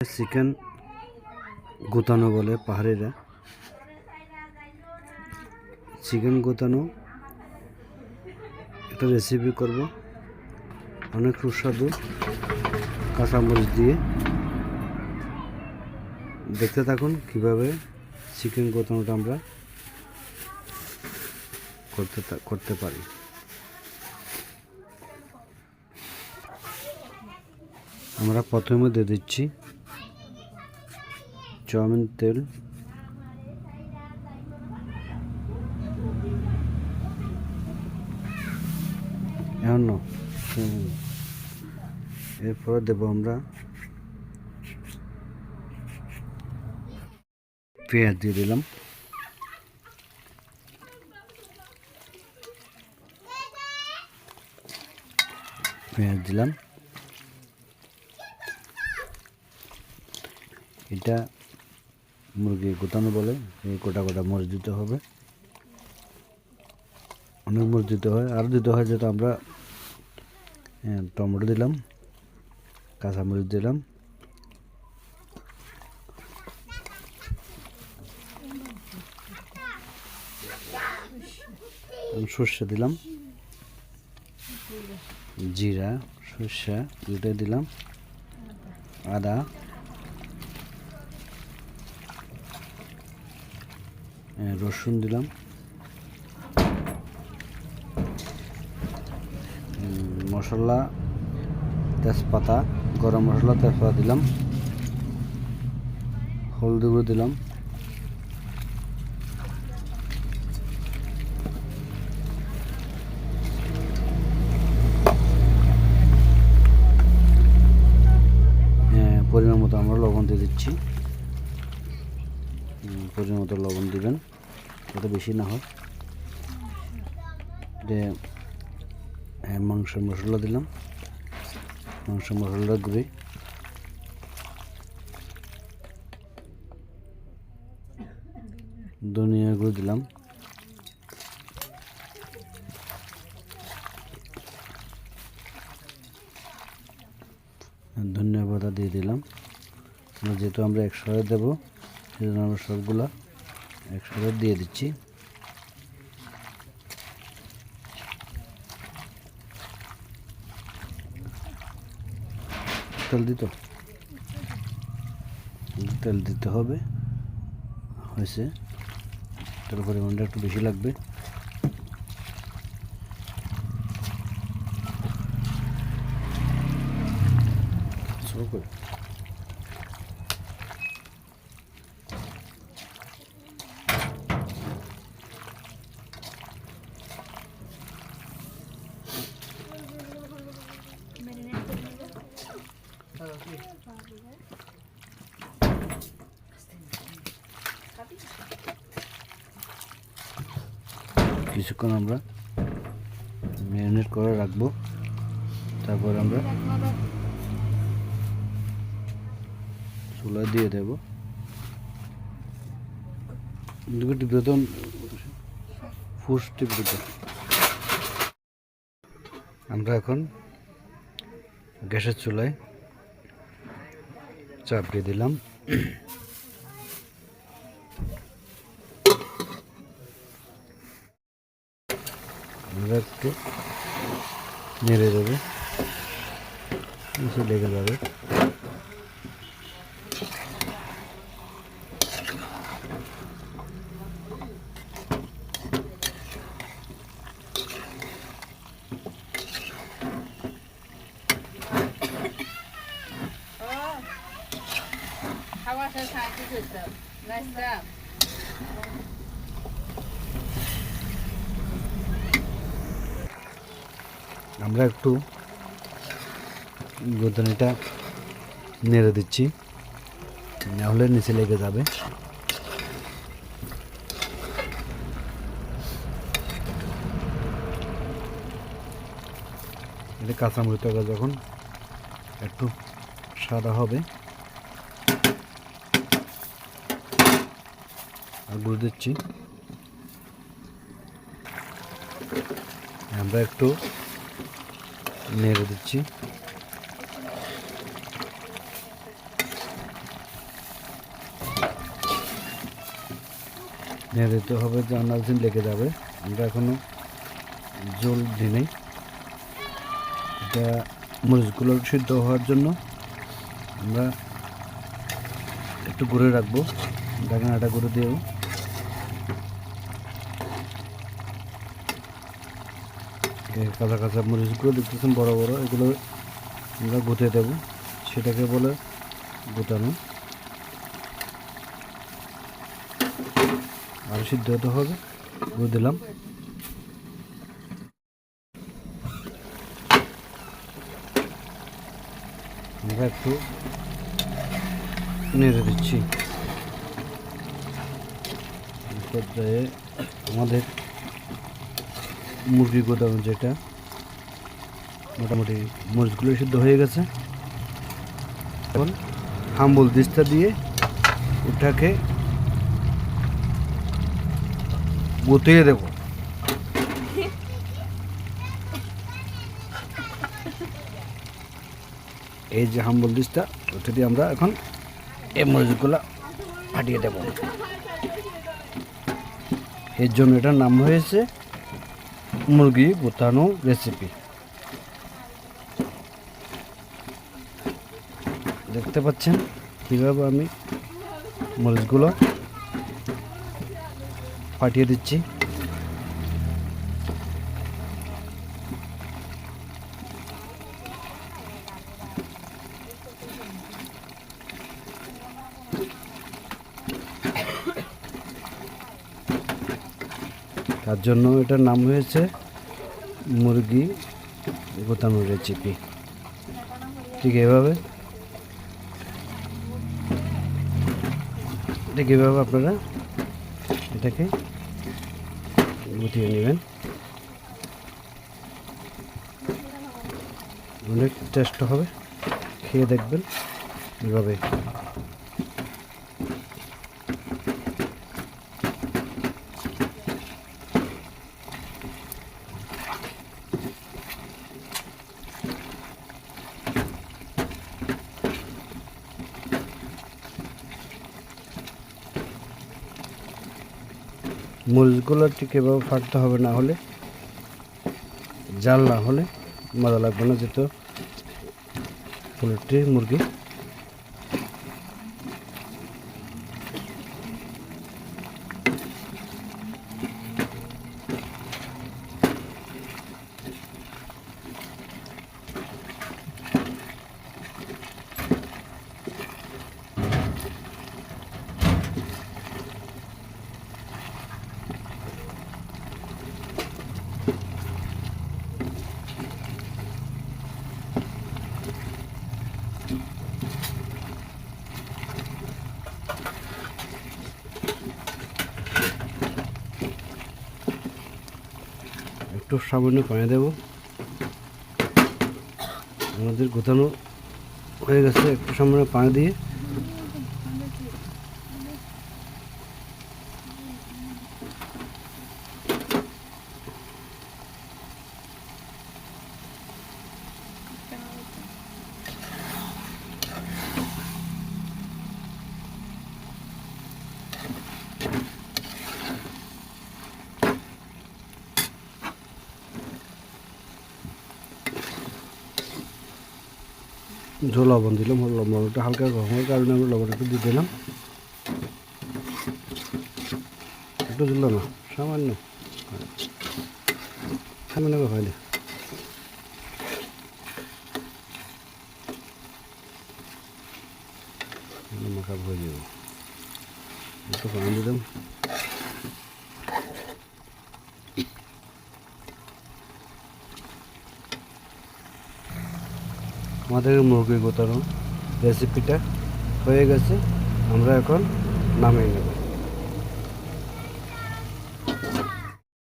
Chicken গোতানো বলে পাহাড়িরা। Chicken গোতানো একটা recipe করব। অনেক সুস্বাদু কাঁচামরিচ দিয়ে। দেখতে থাকুন কীভাবে চিকেন গোতানোটা আমরা করতে করতে পারি। আমরা প্রথমে দিয়ে দিচ্ছি চাউমিন তেল এখন এরপরে দেবো আমরা পেঁয়াজ দিয়ে দিলাম। পেঁয়াজ দিলাম। এটা মুরগি গোতানো বলে, এই গোটা গোটা মরিচ দিতে হবে। অনেক মরিচ দিতে হয়। আরও দিতে হয় যেটা আমরা টমেটো দিলাম, কাঁচা কাঁচামরিচ দিলাম। সর্ষে দিলাম। জিরা, সর্ষে, দুটাই দিলাম। আদা রসুন দিলাম। মশলা, তেজপাতা, গরম মশলা, তেজপাতা দিলাম। হলদি গুঁড়ো দিলাম পরিমাণ মতো আমরা লবণ দিয়ে দিচ্ছি। পরিমাণ মতো লবণ দিবেন যাতে বেশি না হয়। যে হ্যাঁ, মাংসের মশলা দিলাম। মাংস মশলা গুঁড়ি। ধনিয়া গুঁড়ো দিলাম। ধনিয়া পাতা দিয়ে দিলাম। যেহেতু আমরা একসাথে দেবো সেজন্য আমরা সবগুলা একসাথে দিয়ে দিচ্ছি। তেল দিত তেল দিতে হবে। হয়েছে। তেল পরিমাণটা একটু বেশি লাগবে slow করে। কিছুক্ষণ আমরা ম্যারিনেট করে রাখব। তারপর আমরা চুলা দিয়ে দেব। দিতে আমরা এখন গ্যাসের চুলায় চাপ দিয়ে দিলাম। আমরা একটু নেড়ে দেবো নিচে লেগে যাবে খাওয়াটা সাহায্য করতাম নাচতাম আমরা একটু গোদনিটা নেড়ে দিচ্ছি। নাহলে নিচে লেগে যাবে। এটা কাঁচামরিচটা যখন একটু সাদা হবে, আর গুঁড়ো দিচ্ছি। আমরা একটু নেড়ে দিচ্ছি। নেড়ে দিতে হবে যে আনাজ দিন লেগে যাবে। আমরা এখনও জল দিই নেই। এটা মরিচগুলো সিদ্ধ হওয়ার জন্য আমরা একটু ঘুরে রাখব। ডাকানাটা গুঁড়ো দিয়েও কাঁচা কাঁচা মরিচগুলো দেখতেছেন বড় বড়, এগুলো আমরা গুঁতে দেবো। সেটাকে বলে গুতানো আর সিদ্ধ হতে হবে গুঁড়ো দিলাম। আমরা একটু নেড়ে দিচ্ছি। আমাদের মুরগি গোদাম যেটা, মোটামুটি মরিচগুলো সিদ্ধ হয়ে গেছে। এখন হাম্বল দিস্তা দিয়ে ওটাকে গুতিয়ে দেবো। এই যে হাম্বল দিস্তা, ওটা দিয়ে আমরা এখন এই মরিচগুলো ফাটিয়ে দেব। এর জন্য এটার নাম হয়েছে মুরগি গোতানো রেসিপি দেখতে পাচ্ছেন কীভাবে আমি মরিচগুলো ফাটিয়ে দিচ্ছি। তার জন্য এটার নাম হয়েছে মুরগি গোতানো রেসিপি ঠিক এভাবে? ঠিক এভাবে আপনারা এটাকে গুটিয়ে নেবেন। অনেক টেস্ট হবে, খেয়ে দেখবেন এভাবে। মরিচগুলো ঠিক এভাবে ফাটতে হবে না হলে, জাল না হলে মজা লাগবে না, যেহেতু পোলট্রি, মুরগি একটু সামান্য পানি দেব। আমাদের গোথানো হয়ে গেছে একটু সামান্য পানি দিয়ে। ঝোল লবণ দিলাম লবণটা হালকা গরম হওয়ার কারণে আমি লবণ একটু দিয়ে দিলাম। একটু দিল না সামান্য। সামান্য হয়নি মাখা হয়ে যাব। একটু পানি দিলাম আমাদের মুরগি গোতানো রেসিপিটা হয়ে গেছে আমরা এখন নামিয়ে নেব।